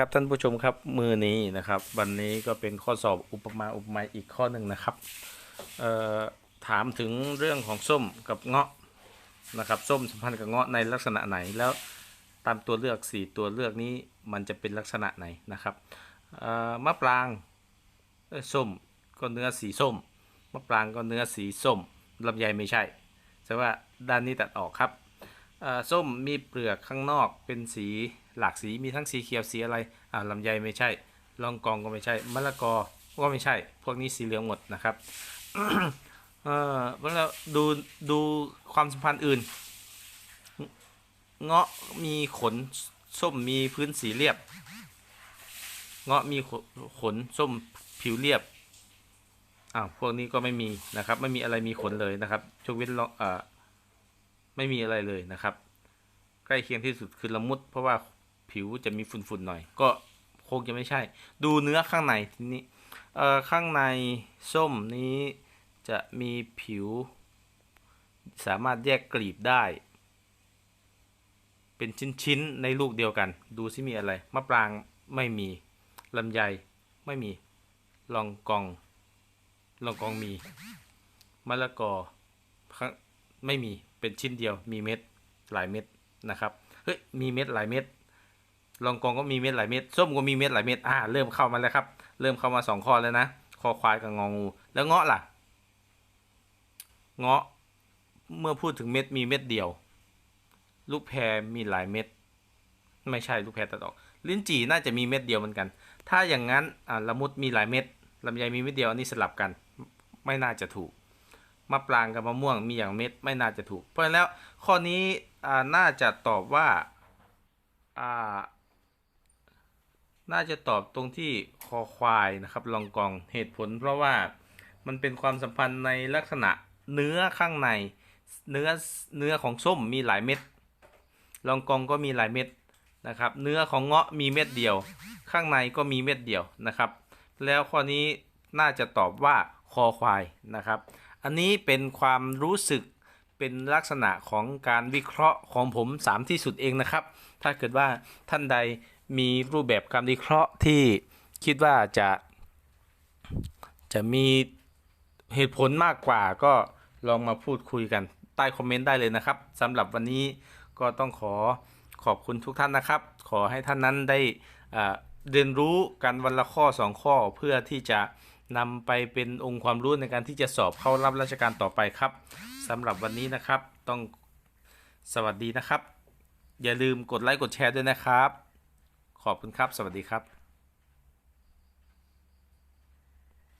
ครับท่านผู้ชมครับมือนี้นะครับ วันนี้ก็เป็นข้อสอบอุปมาอุปไมยอีกข้อหนึ่งนะครับถามถึงเรื่องของส้มกับเงาะนะครับส้มสัมพันธ์กับเงาะในลักษณะไหนแล้วตามตัวเลือกสี่ตัวเลือกนี้มันจะเป็นลักษณะไหนนะครับมะปรางส้มก็เนื้อสีส้มมะปรางก็เนื้อสีส้มลำไยไม่ใช่แต่ว่าด้านนี้ตัดออกครับ ส้มมีเปลือกข้างนอกเป็นสีหลากสีมีทั้งสีเขียวสีอะไรอ่าลำไยไม่ใช่ลองกองก็ไม่ใช่มะละกอก็ไม่ใช่ พวกนี้สีเหลืองหมดนะครับเออแล้วดูดูความสัมพันธ์อื่น เงาะมีขนส้มมีพื้นสีเรียบ เงาะมีขขนส้มผิวเรียบอ้าวพวกนี้ก็ไม่มีนะครับ ไม่มีอะไรมีขนเลยนะครับยกเว้นลองเอ่อ ไม่มีอะไรเลยนะครับ ใกล้เคียงที่สุดคือละมุด เพราะว่าผิวจะมีฝุ่นๆหน่อย ก็คงจะไม่ใช่ ดูเนื้อข้างในทีนี้เอ่อข้างในส้มนี้จะมีผิว สามารถแยกกลีบได้ เป็นชิ้นๆในลูกเดียวกัน ดูซิมีอะไรมะปรางไม่มีลำไยไม่มีลองกองลองกองมีมะละกอไม่มี เป็นชิ้นเดียวมีเม็ดหลายเม็ดนะครับเฮ้ยมีเม็ดหลายเม็ดลองกองก็มีเม็ดหลายเม็ดส้มก็มีเม็ดหลายเม็ดอ่าเริ่มเข้ามาแล้วครับ เริ่มเข้ามาสองข้อแล้วนะคอควายกับงองู แล้วเงาะล่ะ เงาะเมื่อพูดถึงเม็ดมีเม็ดเดียว ลูกแพรมีหลายเม็ด ไม่ใช่ลูกแพรตัดออก ลิ้นจี่น่าจะมีเม็ดเดียวเหมือนกัน ถ้าอย่างนั้นอ่าละมุดมีหลายเม็ดลำไยมีเม็ดเดียวอันนี้สลับกัน ไม่น่าจะถูก มะปรางกับมะม่วงมีอย่างเม็ดไม่น่าจะถูก เพราะฉะนั้นแล้วข้อนี้น่าจะตอบว่าอ่าน่าจะตอบตรงที่คอควายนะครับลองกองเหตุผล เพราะว่ามันเป็นความสัมพันธ์ในลักษณะเนื้อข้างในเนื้อเนื้อของส้มมีหลายเม็ดลองกองก็มีหลายเม็ดนะครับ เนื้อของเงาะมีเม็ดเดียว ข้างในก็มีเม็ดเดียวนะครับ แล้วข้อนี้น่าจะตอบว่าคอควายนะครับ อันนี้เป็นความรู้สึกเป็นลักษณะของการวิเคราะห์ของผมสามที่สุดเองนะครับ ถ้าเกิดว่าท่านใดมีรูปแบบการวิเคราะห์ที่คิดว่าจะจะมีเหตุผลมากกว่าก็ลองมาพูดคุยกันใต้คอมเมนต์ได้เลยนะครับสำหรับวันนี้ก็ต้องขอขอบคุณทุกท่านนะครับ ขอให้ท่านนั้นได้เรียนรู้กันวันละข้อ 2 ข้อเพื่อที่จะ นำไปเป็นองค์ความรู้ในการที่จะสอบเข้ารับราชการต่อไปครับสำหรับวันนี้นะครับ ต้องสวัสดีนะครับ อย่าลืมกดไลค์กดแชร์ด้วยนะครับ ขอบคุณครับ สวัสดีครับ